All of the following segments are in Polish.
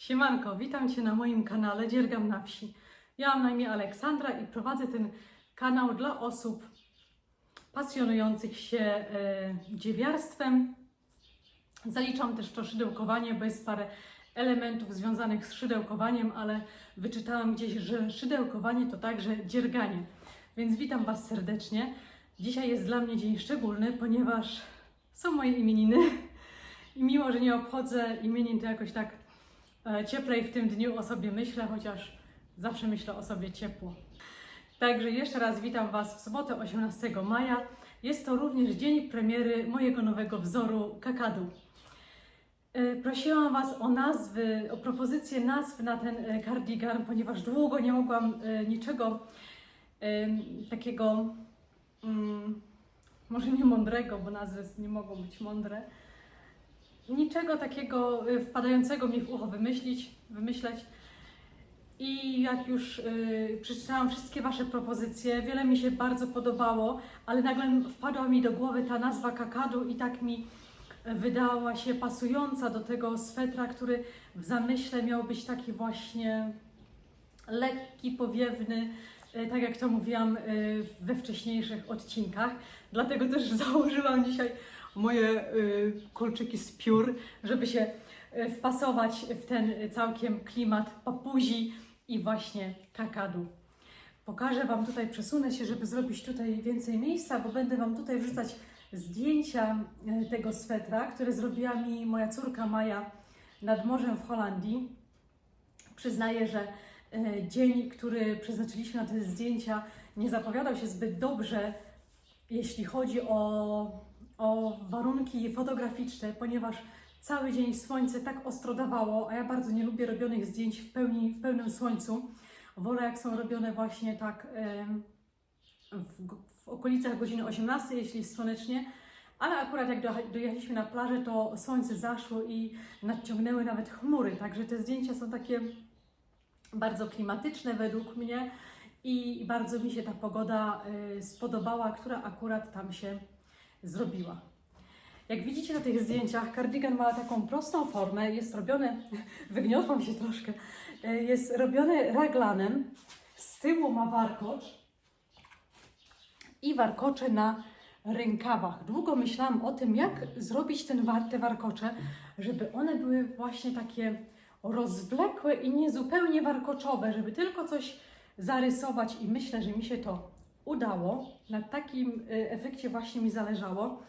Siemanko, witam Cię na moim kanale Dziergam na wsi. Ja mam na imię Aleksandra i prowadzę ten kanał dla osób pasjonujących się e, dziewiarstwem. Zaliczam też to szydełkowanie, bo jest parę elementów związanych z szydełkowaniem, ale wyczytałam gdzieś, że szydełkowanie to także dzierganie. Więc witam Was serdecznie. Dzisiaj jest dla mnie dzień szczególny, ponieważ są moje imieniny. I mimo, że nie obchodzę imienin, to jakoś tak cieplej w tym dniu o sobie myślę, chociaż zawsze myślę o sobie ciepło. Także jeszcze raz witam Was w sobotę 18 maja. Jest to również dzień premiery mojego nowego wzoru kakadu. E, Prosiłam Was o nazwy, o propozycję nazw na ten e, kardigan, ponieważ długo nie mogłam e, niczego takiego, mm, może nie mądrego, bo nazwy nie mogą być mądre, niczego takiego y, wpadającego mi w ucho wymyślić, wymyśleć. I jak już y, przeczytałam wszystkie Wasze propozycje, wiele mi się bardzo podobało, ale nagle wpadła mi do głowy ta nazwa kakadu i tak mi wydała się pasująca do tego swetra, który w zamyśle miał być taki właśnie lekki, powiewny, y, tak jak to mówiłam we wcześniejszych odcinkach. Dlatego też założyłam dzisiaj moje y, kolczyki z piór, żeby się y, wpasować w ten całkiem klimat papuzi i właśnie kakadu. Pokażę Wam tutaj, przesunę się, żeby zrobić tutaj więcej miejsca, bo będę Wam tutaj wrzucać zdjęcia y, tego swetra, które zrobiła mi moja córka Maja nad morzem w Holandii. Przyznaję, że dzień, który przeznaczyliśmy na te zdjęcia, nie zapowiadał się zbyt dobrze, jeśli chodzi o, o warunki fotograficzne, ponieważ cały dzień słońce tak ostro dawało, a ja bardzo nie lubię robionych zdjęć w, pełni, w pełnym słońcu. Wolę, jak są robione właśnie tak w, w okolicach godziny 18, jeśli jest słonecznie. Ale akurat jak dojechaliśmy na plażę, to słońce zaszło i nadciągnęły nawet chmury. Także te zdjęcia są takie bardzo klimatyczne według mnie i bardzo mi się ta pogoda y, spodobała, która akurat tam się zrobiła. Jak widzicie na tych zdjęciach, kardigan ma taką prostą formę, jest robione, wygniotłam się troszkę, y, jest robiony raglanem, z tyłu ma warkocz i warkocze na rękawach. Długo myślałam o tym, jak zrobić ten te warkocze, żeby one były właśnie takie rozwlekłe i niezupełnie warkoczowe, żeby tylko coś zarysować i myślę, że mi się to udało. Na takim y, efekcie właśnie mi zależało,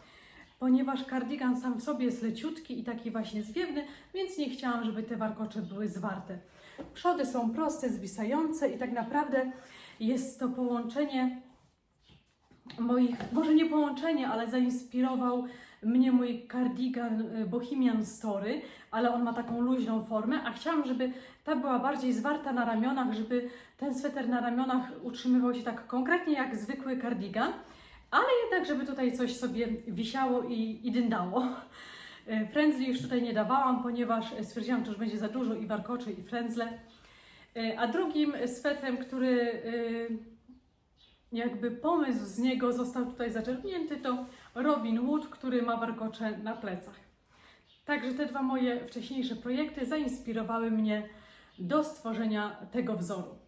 ponieważ kardigan sam w sobie jest leciutki i taki właśnie zwiewny, więc nie chciałam, żeby te warkocze były zwarte. Przody są proste, zwisające i tak naprawdę jest to połączenie moich, może nie połączenie, ale zainspirował mnie mój kardigan y, Bohemian Story, ale on ma taką luźną formę, a chciałam, żeby ta była bardziej zwarta na ramionach, żeby ten sweter na ramionach utrzymywał się tak konkretnie jak zwykły kardigan, ale jednak, żeby tutaj coś sobie wisiało i, i dyndało. Y, Frędzli już tutaj nie dawałam, ponieważ stwierdziłam, że już będzie za dużo i warkoczy, i frędzle. Y, A drugim swetrem, który jakby pomysł z niego został tutaj zaczerpnięty, to Robin Wood, który ma warkocze na plecach. Także te dwa moje wcześniejsze projekty zainspirowały mnie do stworzenia tego wzoru.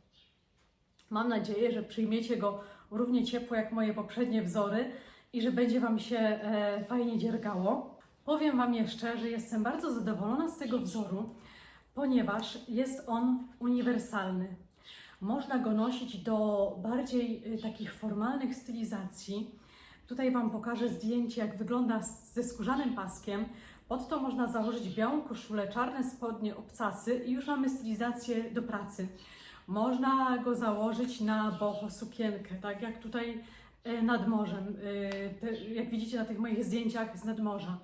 Mam nadzieję, że przyjmiecie go równie ciepło jak moje poprzednie wzory i że będzie Wam się e, fajnie dziergało. Powiem Wam jeszcze, że jestem bardzo zadowolona z tego wzoru, ponieważ jest on uniwersalny. Można go nosić do bardziej y, takich formalnych stylizacji. Tutaj Wam pokażę zdjęcie, jak wygląda ze skórzanym paskiem. Pod to można założyć białą koszulę, czarne spodnie, obcasy i już mamy stylizację do pracy. Można go założyć na boho sukienkę, tak jak tutaj y, nad morzem, te, jak widzicie na tych moich zdjęciach z nadmorza.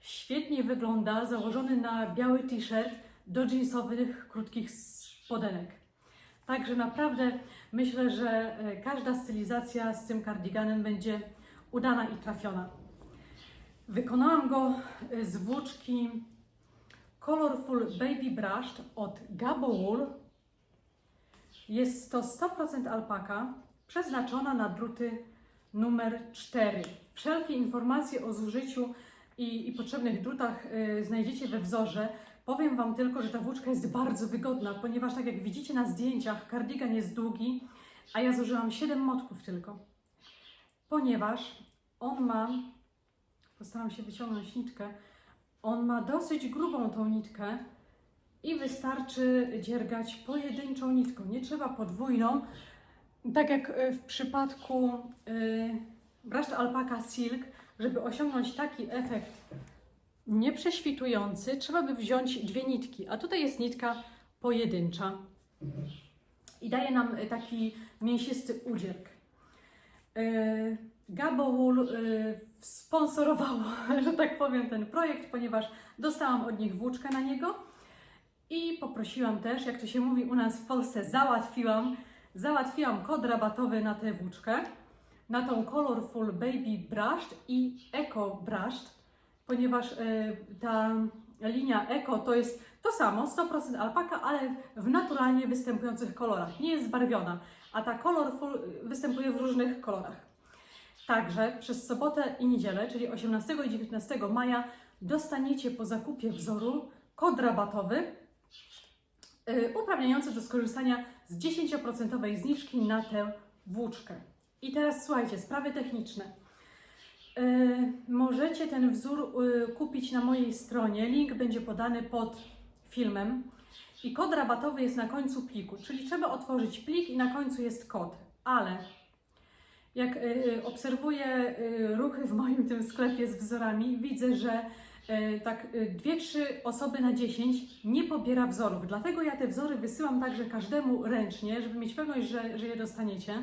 Świetnie wygląda założony na biały t-shirt do jeansowych, krótkich spodenek. Także naprawdę myślę, że e, każda stylizacja z tym kardiganem będzie udana i trafiona. Wykonałam go e, z włóczki Colorful Baby Brushed od Gabo Wool. Jest to 100% alpaka, przeznaczona na druty numer 4. Wszelkie informacje o zużyciu i, i potrzebnych drutach e, znajdziecie we wzorze. Powiem Wam tylko, że ta włóczka jest bardzo wygodna, ponieważ tak jak widzicie na zdjęciach, kardigan jest długi, a ja zużyłam 7 motków tylko. Ponieważ on ma, postaram się wyciągnąć nitkę, on ma dosyć grubą tą nitkę i wystarczy dziergać pojedynczą nitką. Nie trzeba podwójną, tak jak y, w przypadku y, braszcz alpaka silk, żeby osiągnąć taki efekt nieprześwitujący, trzeba by wziąć dwie nitki, a tutaj jest nitka pojedyncza i daje nam y, taki mięsisty udzierk. Y, Gabo Wool y, sponsorowało, że tak powiem, ten projekt, ponieważ dostałam od nich włóczkę na niego i poprosiłam też, jak to się mówi u nas w Polsce, załatwiłam, załatwiłam kod rabatowy na tę włóczkę, na tą Colorful Baby Brush i Eco Brush, ponieważ y, ta linia Eco to jest to samo, 100% alpaka, ale w naturalnie występujących kolorach. Nie jest zbarwiona, a ta Colorful występuje w różnych kolorach. Także przez sobotę i niedzielę, czyli 18 i 19 maja, dostaniecie po zakupie wzoru kod rabatowy y, uprawniający do skorzystania z 10% zniżki na tę włóczkę. I teraz słuchajcie, sprawy techniczne. Y, możecie ten wzór y, kupić na mojej stronie. Link będzie podany pod filmem. I kod rabatowy jest na końcu pliku, czyli trzeba otworzyć plik i na końcu jest kod. Ale jak y, y, obserwuję y, ruchy w moim tym sklepie z wzorami, widzę, że tak y, dwie, trzy osoby na 10 nie pobiera wzorów. Dlatego ja te wzory wysyłam także każdemu ręcznie, żeby mieć pewność, że, że je dostaniecie.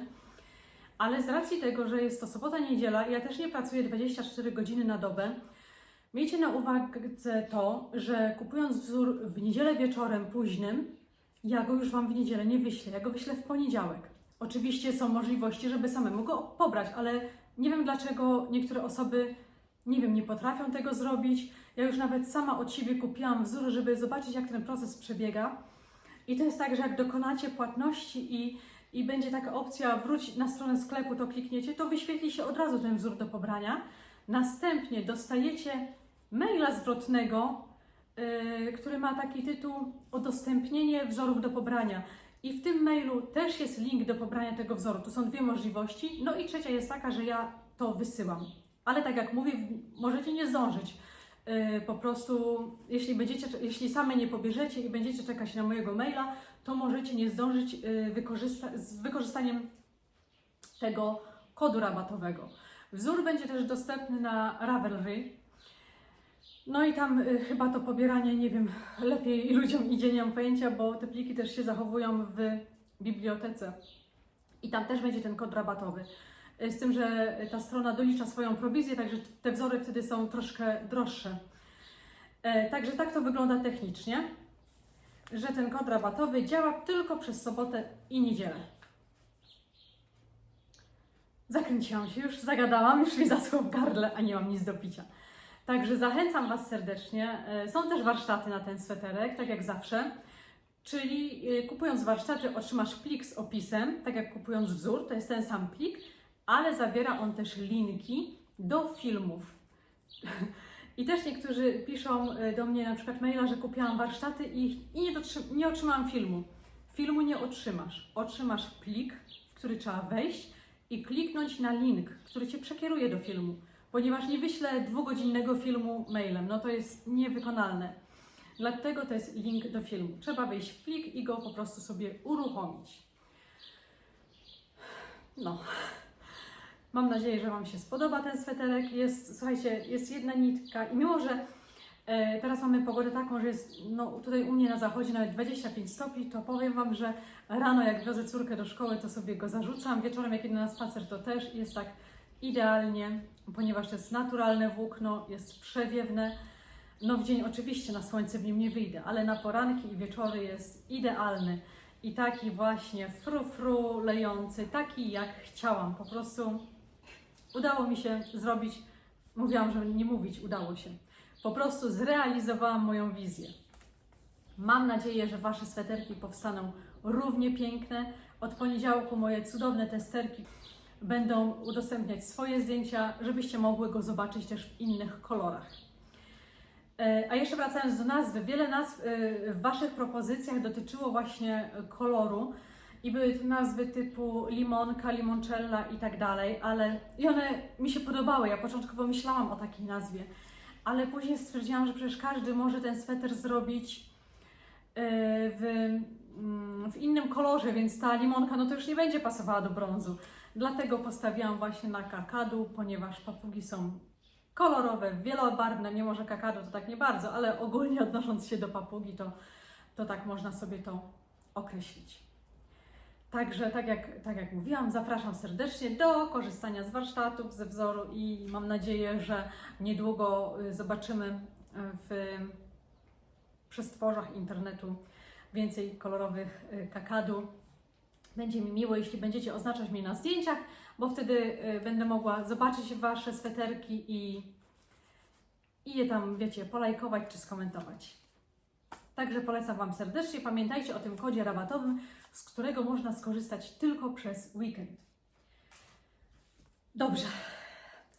Ale z racji tego, że jest to sobota, niedziela, ja też nie pracuję 24 godziny na dobę, miejcie na uwadze to, że kupując wzór w niedzielę wieczorem późnym, ja go już Wam w niedzielę nie wyślę, ja go wyślę w poniedziałek. Oczywiście są możliwości, żeby samemu go pobrać, ale nie wiem dlaczego niektóre osoby, nie wiem, nie potrafią tego zrobić. Ja już nawet sama od siebie kupiłam wzór, żeby zobaczyć, jak ten proces przebiega. I to jest tak, że jak dokonacie płatności i, i będzie taka opcja wróć na stronę sklepu, to klikniecie, to wyświetli się od razu ten wzór do pobrania. Następnie dostajecie maila zwrotnego, yy, który ma taki tytuł Udostępnienie wzorów do pobrania. I w tym mailu też jest link do pobrania tego wzoru. Tu są dwie możliwości. No i trzecia jest taka, że ja to wysyłam. Ale tak jak mówię, możecie nie zdążyć. Yy, po prostu, jeśli, będziecie, jeśli same nie pobierzecie i będziecie czekać na mojego maila, to możecie nie zdążyć yy, wykorzysta- z wykorzystaniem tego kodu rabatowego. Wzór będzie też dostępny na Ravelry. No i tam y, chyba to pobieranie, nie wiem, lepiej ludziom idzie, nie mam pojęcia, bo te pliki też się zachowują w bibliotece. I tam też będzie ten kod rabatowy. Y, Z tym, że ta strona dolicza swoją prowizję, także te wzory wtedy są troszkę droższe. E, Także tak to wygląda technicznie, że ten kod rabatowy działa tylko przez sobotę i niedzielę. Zakręciłam się już, zagadałam, już mi zaschło w gardle, a nie mam nic do picia. Także zachęcam Was serdecznie. E, Są też warsztaty na ten sweterek, tak jak zawsze. Czyli e, kupując warsztaty otrzymasz plik z opisem, tak jak kupując wzór, to jest ten sam plik, ale zawiera on też linki do filmów. I też niektórzy piszą e, do mnie na przykład maila, że kupiłam warsztaty i, i nie, nie otrzymałam filmu. Filmu nie otrzymasz. Otrzymasz plik, w który trzeba wejść i kliknąć na link, który Cię przekieruje do filmu. Ponieważ nie wyślę dwugodzinnego filmu mailem, no to jest niewykonalne. Dlatego to jest link do filmu. Trzeba wejść w plik i go po prostu sobie uruchomić. No. Mam nadzieję, że Wam się spodoba ten sweterek. Jest, słuchajcie, jest jedna nitka i mimo, że e, teraz mamy pogodę taką, że jest no, tutaj u mnie na zachodzie nawet 25 stopni, to powiem Wam, że rano jak wiozę córkę do szkoły, to sobie go zarzucam. Wieczorem jak idę na spacer, to też jest tak idealnie, ponieważ jest naturalne włókno, jest przewiewne. No w dzień oczywiście na słońce w nim nie wyjdę, ale na poranki i wieczory jest idealny. I taki właśnie frufru lejący, taki jak chciałam. Po prostu udało mi się zrobić, mówiłam, że nie mówić, udało się. Po prostu zrealizowałam moją wizję. Mam nadzieję, że Wasze sweterki powstaną równie piękne. Od poniedziałku moje cudowne testerki będą udostępniać swoje zdjęcia, żebyście mogły go zobaczyć też w innych kolorach. E, A jeszcze wracając do nazwy, wiele nazw e, w Waszych propozycjach dotyczyło właśnie koloru i były to nazwy typu limonka, limoncella i tak dalej, ale i one mi się podobały. Ja początkowo myślałam o takiej nazwie, ale później stwierdziłam, że przecież każdy może ten sweter zrobić e, w, mm, w innym kolorze, więc ta limonka no to już nie będzie pasowała do brązu. Dlatego postawiłam właśnie na kakadu, ponieważ papugi są kolorowe, wielobarwne, mimo że kakadu to tak nie bardzo, ale ogólnie odnosząc się do papugi, to, to tak można sobie to określić. Także, tak jak, tak jak mówiłam, zapraszam serdecznie do korzystania z warsztatów, ze wzoru i mam nadzieję, że niedługo y, zobaczymy y, w przestworzach internetu więcej kolorowych y, kakadu. Będzie mi miło, jeśli będziecie oznaczać mnie na zdjęciach, bo wtedy y, będę mogła zobaczyć Wasze sweterki i, i je tam, wiecie, polajkować czy skomentować. Także polecam Wam serdecznie. Pamiętajcie o tym kodzie rabatowym, z którego można skorzystać tylko przez weekend. Dobrze.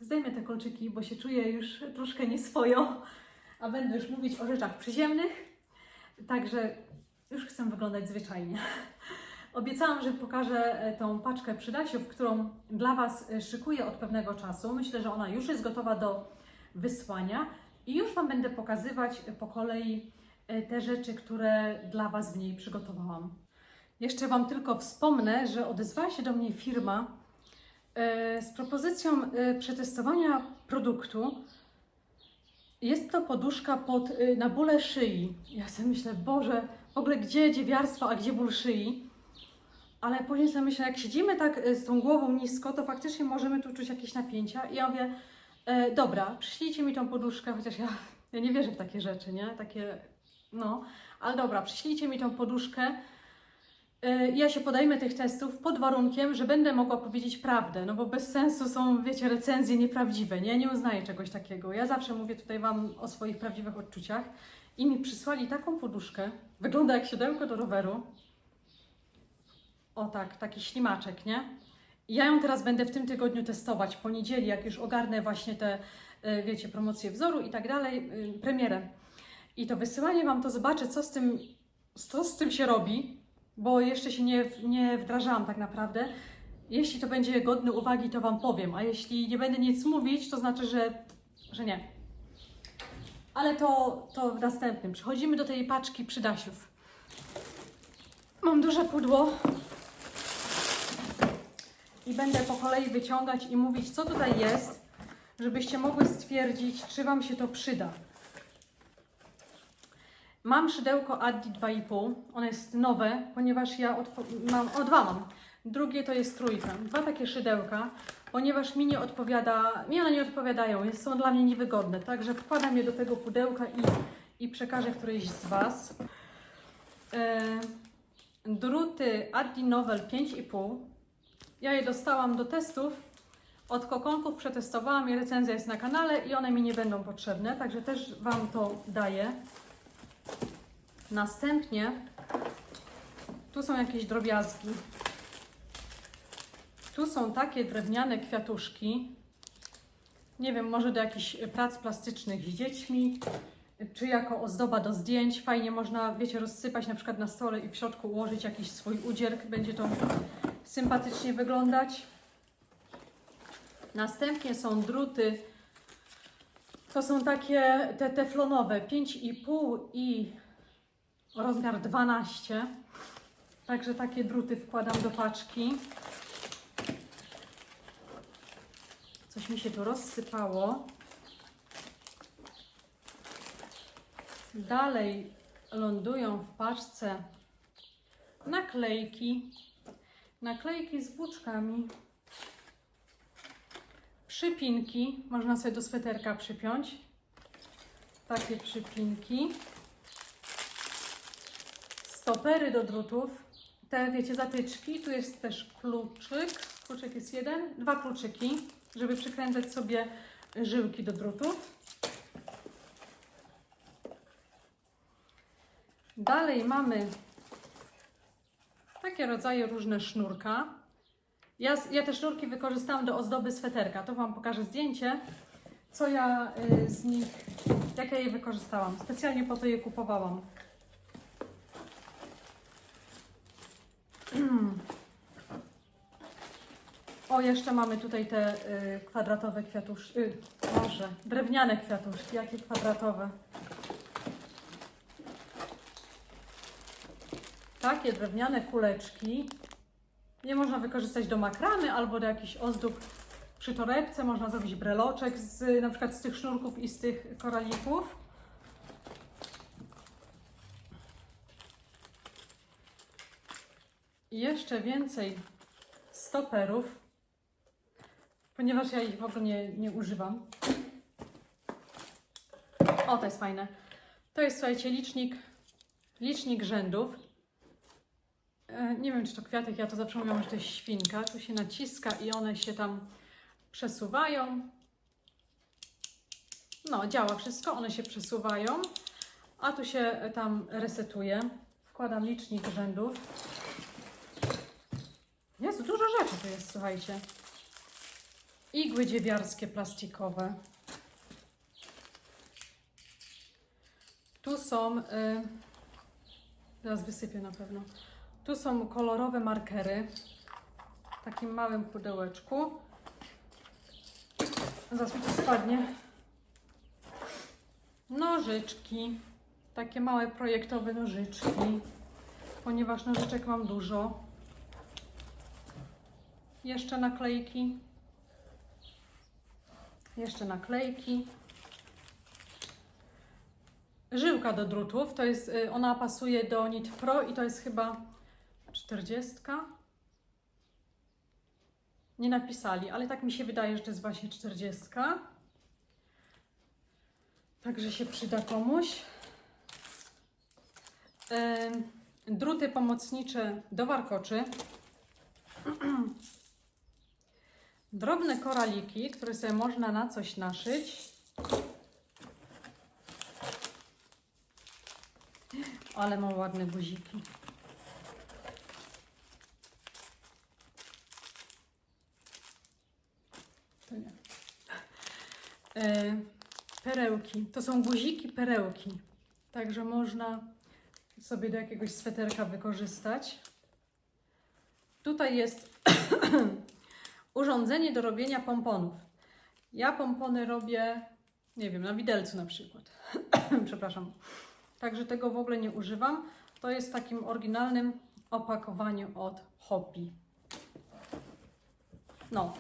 Zdejmę te kolczyki, bo się czuję już troszkę nieswojo, a będę już mówić o rzeczach przyziemnych. Także już chcę wyglądać zwyczajnie. Obiecałam, że pokażę e, tą paczkę przydasiów, którą dla Was e, szykuję od pewnego czasu. Myślę, że ona już jest gotowa do wysłania i już Wam będę pokazywać e, po kolei te rzeczy, które dla Was w niej przygotowałam. Jeszcze Wam tylko wspomnę, że odezwała się do mnie firma z propozycją przetestowania produktu. Jest to poduszka pod, na bóle szyi. Ja sobie myślę, Boże, w ogóle gdzie dziewiarstwo, a gdzie ból szyi? Ale później sobie myślę, jak siedzimy tak e, z tą głową nisko, to faktycznie możemy tu czuć jakieś napięcia. I ja mówię, e, dobra, przyślijcie mi tą poduszkę, chociaż ja, ja nie wierzę w takie rzeczy, nie? Takie, no. Ale dobra, przyślijcie mi tą poduszkę. E, Ja się podejmę tych testów pod warunkiem, że będę mogła powiedzieć prawdę, no bo bez sensu są, wiecie, recenzje nieprawdziwe, nie? Ja nie uznaję czegoś takiego. Ja zawsze mówię tutaj Wam o swoich prawdziwych odczuciach i mi przysłali taką poduszkę, wygląda jak siodełko do roweru. O tak, taki ślimaczek, nie? Ja ją teraz będę w tym tygodniu testować, po niedzieli, jak już ogarnę właśnie te, e, wiecie, promocje wzoru i tak dalej, y, premierę. I to wysyłanie Wam to zobaczę, co z tym, co z tym się robi, bo jeszcze się nie, nie wdrażałam tak naprawdę. Jeśli to będzie godne uwagi, to Wam powiem, a jeśli nie będę nic mówić, to znaczy, że, że nie. Ale to, to w następnym. Przechodzimy do tej paczki przydasiów. Mam duże pudło i będę po kolei wyciągać i mówić, co tutaj jest, żebyście mogły stwierdzić, czy Wam się to przyda. Mam szydełko Addi 2,5. Ono jest nowe, ponieważ ja mam, o dwa mam. Drugie to jest trójka. Dwa takie szydełka, ponieważ mi nie odpowiada, mi one nie odpowiadają, jest, są dla mnie niewygodne. Także wkładam je do tego pudełka i, i przekażę którejś z Was. E, druty Addi Novel 5,5. Ja je dostałam do testów. Od kokonków przetestowałam je, recenzja jest na kanale i one mi nie będą potrzebne, także też Wam to daję. Następnie tu są jakieś drobiazgi. Tu są takie drewniane kwiatuszki. Nie wiem, może do jakichś prac plastycznych z dziećmi, czy jako ozdoba do zdjęć. Fajnie można, wiecie, rozsypać na przykład na stole i w środku ułożyć jakiś swój udzierk. Będzie to sympatycznie wyglądać. Następnie są druty. To są takie te teflonowe 5,5 i rozmiar 12. Także takie druty wkładam do paczki. Coś mi się tu rozsypało. Dalej lądują w paczce naklejki. Naklejki z włóczkami. Przypinki. Można sobie do sweterka przypiąć. Takie przypinki stopery do drutów, te wiecie, zatyczki, tu jest też kluczyk, kluczyk jest jeden, dwa kluczyki, żeby przykręcać sobie żyłki do drutów. Dalej mamy takie rodzaje różne sznurka. Ja, ja te sznurki wykorzystałam do ozdoby sweterka, to Wam pokażę zdjęcie. co ja y, z nich, jak ja je wykorzystałam. Specjalnie po to je kupowałam. O, jeszcze mamy tutaj te y, kwadratowe kwiatuszki. Y, Boże, drewniane kwiatuszki. Jakie kwadratowe. Takie drewniane kuleczki. Je można wykorzystać do makramy albo do jakichś ozdób przy torebce. Można zrobić breloczek z, na przykład z tych sznurków i z tych koralików. I jeszcze więcej stoperów, ponieważ ja ich w ogóle nie, nie używam. O, to jest fajne. To jest, słuchajcie, licznik, licznik rzędów. E, Nie wiem, czy to kwiatek, ja to zawsze mówiłam, że to jest świnka. Tu się naciska i one się tam przesuwają. No, działa wszystko, one się przesuwają, a tu się tam resetuje. Wkładam licznik rzędów. Jest dużo rzeczy tu jest, słuchajcie. Igły dziewiarskie plastikowe. Tu są, y, teraz wysypię na pewno. Tu są kolorowe markery w takim małym pudełeczku. Zaraz spadnie. Nożyczki, takie małe projektowe nożyczki, ponieważ nożyczek mam dużo. Jeszcze naklejki. Jeszcze naklejki. Żyłka do drutów, to jest, y, ona pasuje do Nit Pro i to jest chyba 40. Nie napisali, ale tak mi się wydaje, że to jest właśnie 40. Także się przyda komuś. Druty pomocnicze do warkoczy. Drobne koraliki, które sobie można na coś naszyć. Ale ma ładne guziki. To nie. E, perełki. To są guziki perełki. Także można sobie do jakiegoś sweterka wykorzystać. Tutaj jest urządzenie do robienia pomponów. Ja pompony robię, nie wiem, na widelcu na przykład. Przepraszam. Także tego w ogóle nie używam. To jest w takim oryginalnym opakowaniu od Hobby. No.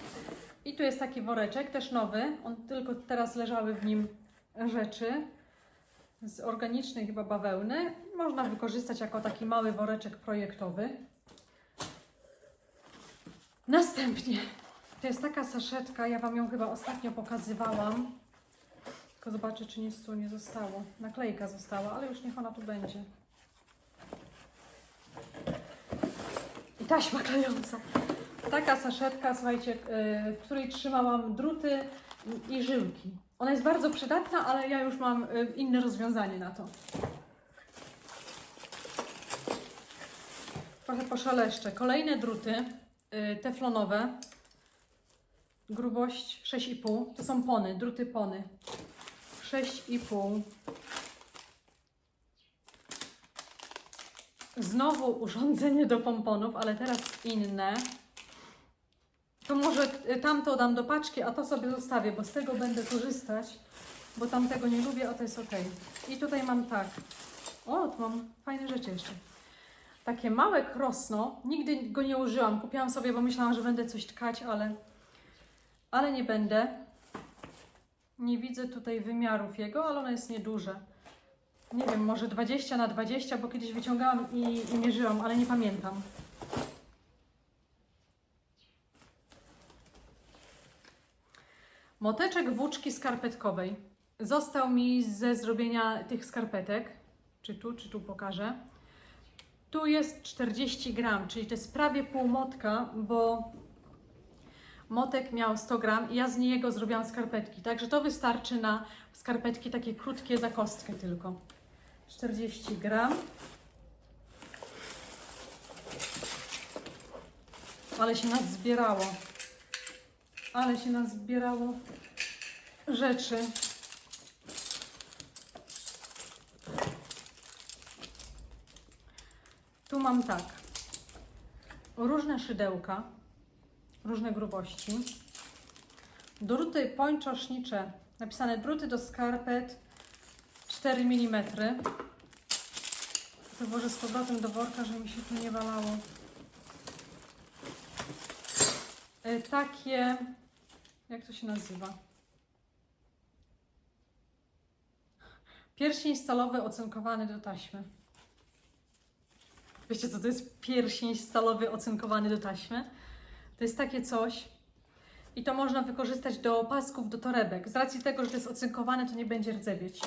I tu jest taki woreczek, też nowy. On tylko teraz leżały w nim rzeczy z organicznej chyba bawełny. Można wykorzystać jako taki mały woreczek projektowy. Następnie to jest taka saszetka, ja Wam ją chyba ostatnio pokazywałam. Tylko zobaczę, czy nic tu nie zostało. Naklejka została, ale już niech ona tu będzie. I taśma klejąca. Taka saszetka, słuchajcie, yy, w której trzymałam druty i żyłki. Ona jest bardzo przydatna, ale ja już mam yy, inne rozwiązanie na to. Trochę poszaleszczę. Kolejne druty yy, teflonowe. Grubość 6,5. To są pony, druty pony. 6,5. Znowu urządzenie do pomponów, ale teraz inne. To może y, tamto dam do paczki, a to sobie zostawię, bo z tego będę korzystać, bo tamtego nie lubię, a to jest ok. I tutaj mam tak. O, tu mam fajne rzeczy jeszcze. Takie małe krosno. Nigdy go nie użyłam. Kupiłam sobie, bo myślałam, że będę coś tkać, ale, ale nie będę. Nie widzę tutaj wymiarów jego, ale ono jest nieduże. Nie wiem, może 20 na 20, bo kiedyś wyciągałam i, i mierzyłam, ale nie pamiętam. Moteczek włóczki skarpetkowej. Został mi ze zrobienia tych skarpetek. Czy tu, czy tu pokażę. Tu jest 40 gram, czyli to jest prawie pół motka, bo motek miał 100 gram i ja z niego zrobiłam skarpetki. Także to wystarczy na skarpetki takie krótkie za kostkę tylko. 40 gram. Ale się nas zbierało. Ale się nas zbierało. rzeczy. Tu mam tak. Różne szydełka, różne grubości. Druty pończosznicze, napisane druty do skarpet 4 mm. To włożę z powrotem do worka, żeby mi się tu nie walało. E, Takie, jak to się nazywa? Pierścień stalowy ocynkowany do taśmy. Wiecie, co to jest pierścień stalowy ocynkowany do taśmy? To jest takie coś i to można wykorzystać do pasków, do torebek. Z racji tego, że to jest ocynkowane, to nie będzie rdzewieć.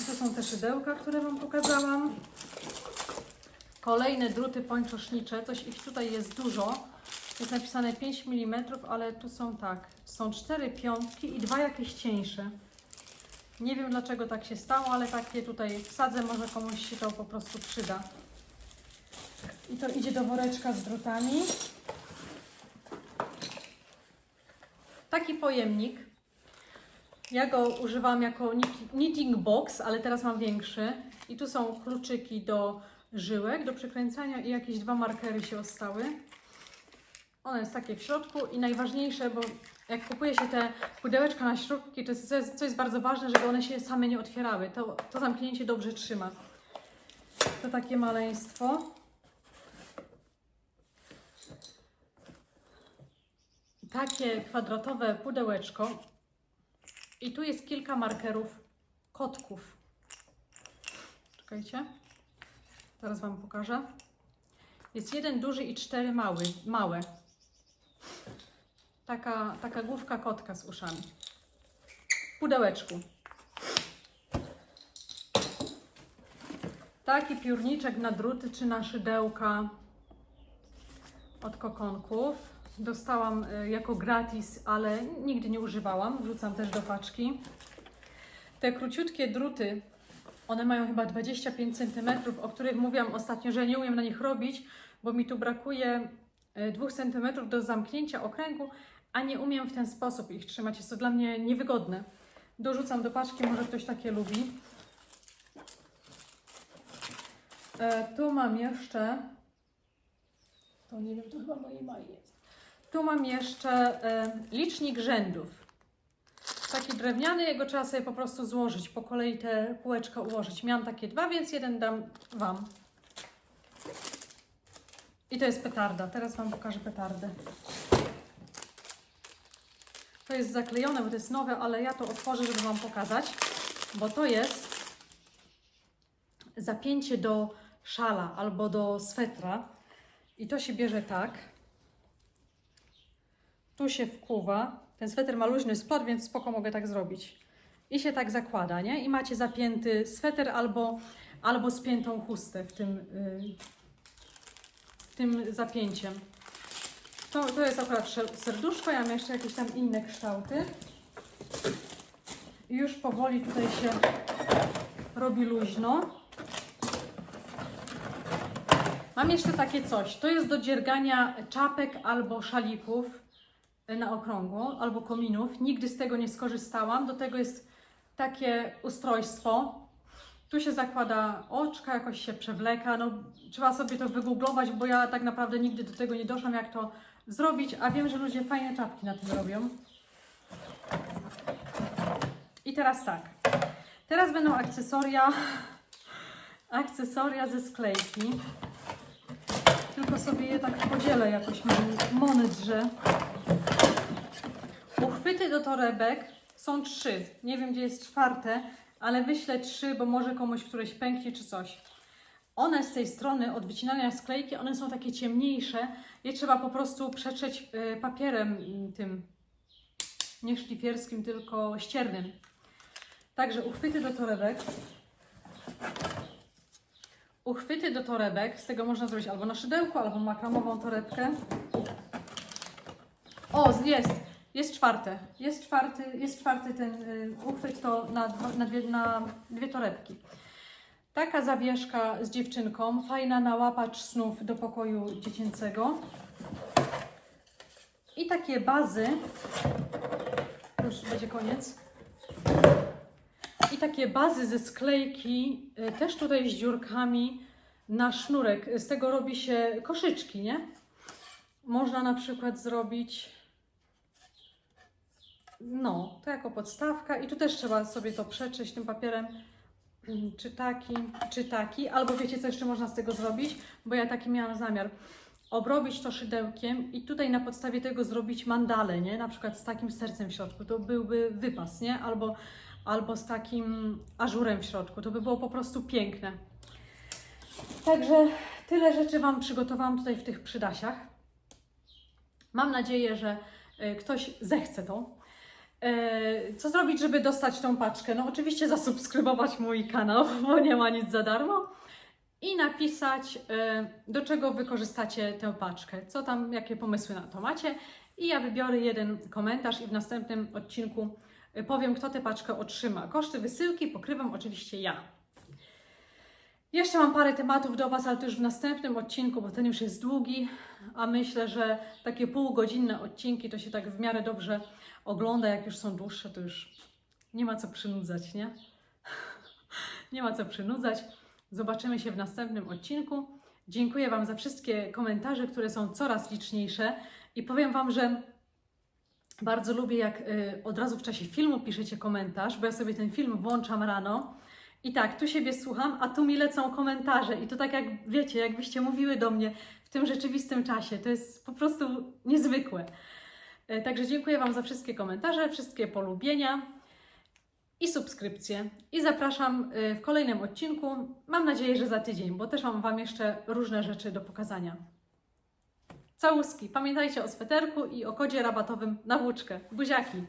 I to są te szydełka, które Wam pokazałam. Kolejne druty pończosznicze, coś ich tutaj jest dużo. Jest napisane 5 mm, ale tu są tak, są 4 piątki i dwa jakieś cieńsze. Nie wiem dlaczego tak się stało, ale takie tutaj wsadzę, może komuś się to po prostu przyda. I to idzie do woreczka z drutami. Taki pojemnik. Ja go używam jako knit- knitting box, ale teraz mam większy. I tu są kluczyki do żyłek, do przykręcania i jakieś dwa markery się ostały. One jest takie w środku i najważniejsze, bo jak kupuje się te pudełeczka na śrubki, to jest, jest bardzo ważne, żeby one się same nie otwierały. To, to zamknięcie dobrze trzyma. To takie maleństwo. Takie kwadratowe pudełeczko. I tu jest kilka markerów kotków. Czekajcie. Teraz Wam pokażę. Jest jeden duży i cztery mały, małe. Taka, taka główka kotka z uszami. W pudełeczku. Taki piórniczek na druty czy na szydełka od kokonków. Dostałam y, jako gratis, ale nigdy nie używałam. Wrzucam też do paczki. Te króciutkie druty, one mają chyba 25 cm, o których mówiłam ostatnio, że nie umiem na nich robić, bo mi tu brakuje 2 cm do zamknięcia okręgu, a nie umiem w ten sposób ich trzymać. Jest to dla mnie niewygodne. Dorzucam do paczki, może ktoś takie lubi. E, tu mam jeszcze. To nie wiem, to chyba mojej Mai jest. Tu mam jeszcze e, licznik rzędów. Taki drewniany, jego trzeba sobie po prostu złożyć, po kolei te kółeczka ułożyć. Miałam takie dwa, więc jeden dam Wam. I to jest petarda. Teraz Wam pokażę petardę. To jest zaklejone, bo to jest nowe, ale ja to otworzę, żeby Wam pokazać, bo to jest zapięcie do szala albo do swetra. I to się bierze tak. Tu się wkuwa. Ten sweter ma luźny spod, więc spoko mogę tak zrobić. I się tak zakłada, nie? I macie zapięty sweter albo, albo spiętą chustę w tym, yy, tym zapięciem. To, to jest akurat serduszko, ja mam jeszcze jakieś tam inne kształty. I już powoli tutaj się robi luźno. Mam jeszcze takie coś. To jest do dziergania czapek albo szalików na okrągło, albo kominów. Nigdy z tego nie skorzystałam. Do tego jest takie ustrojstwo. Tu się zakłada oczka, jakoś się przewleka. No, trzeba sobie to wygooglować, bo ja tak naprawdę nigdy do tego nie doszłam, jak to zrobić, a wiem, że ludzie fajne czapki na tym robią. I teraz tak. Teraz będą akcesoria, akcesoria ze sklejki. Tylko sobie je tak podzielę jakoś mądrze. Uchwyty do torebek są trzy. Nie wiem, gdzie jest czwarte, ale wyślę trzy, bo może komuś któreś pęknie czy coś. One z tej strony od wycinania sklejki, one są takie ciemniejsze. Je trzeba po prostu przetrzeć y, papierem tym, nie szlifierskim, tylko ściernym. Także uchwyty do torebek. Uchwyty do torebek, z tego można zrobić albo na szydełku, albo makramową torebkę. O, jest, jest czwarte, jest czwarty, jest czwarty ten y, uchwyt to na, na, dwie, na dwie torebki. Taka zawieszka z dziewczynką, fajna na łapacz snów do pokoju dziecięcego. I takie bazy już będzie koniec. I takie bazy ze sklejki, y, też tutaj z dziurkami na sznurek. Z tego robi się koszyczki, nie? Można na przykład zrobić, no, to jako podstawka. I tu też trzeba sobie to przetrzeć tym papierem. Czy taki, czy taki. Albo wiecie, co jeszcze można z tego zrobić? Bo ja taki miałam zamiar. Obrobić to szydełkiem i tutaj na podstawie tego zrobić mandalę, nie? Na przykład z takim sercem w środku. To byłby wypas, nie? Albo, albo z takim ażurem w środku. To by było po prostu piękne. Także tyle rzeczy Wam przygotowałam tutaj w tych przydasiach. Mam nadzieję, że y, ktoś zechce to. E, Co zrobić, żeby dostać tą paczkę? No oczywiście zasubskrybować mój kanał, bo nie ma nic za darmo. I napisać, e, do czego wykorzystacie tę paczkę. Co tam, jakie pomysły na to macie. I ja wybiorę jeden komentarz i w następnym odcinku e, powiem, kto tę paczkę otrzyma. Koszty wysyłki pokrywam oczywiście ja. Jeszcze mam parę tematów do Was, ale to już w następnym odcinku, bo ten już jest długi, a myślę, że takie półgodzinne odcinki to się tak w miarę dobrze ogląda. Jak już są dłuższe, to już nie ma co przynudzać, nie? nie ma co przynudzać. Zobaczymy się w następnym odcinku. Dziękuję Wam za wszystkie komentarze, które są coraz liczniejsze i powiem Wam, że bardzo lubię, jak y, od razu w czasie filmu piszecie komentarz, bo ja sobie ten film włączam rano i tak, tu siebie słucham, a tu mi lecą komentarze i to tak jak wiecie, jakbyście mówiły do mnie w tym rzeczywistym czasie. To jest po prostu niezwykłe. E, Także dziękuję Wam za wszystkie komentarze, wszystkie polubienia i subskrypcje. I zapraszam y, w kolejnym odcinku. Mam nadzieję, że za tydzień, bo też mam Wam jeszcze różne rzeczy do pokazania. Całuski. Pamiętajcie o sweterku i o kodzie rabatowym na włóczkę. Buziaki.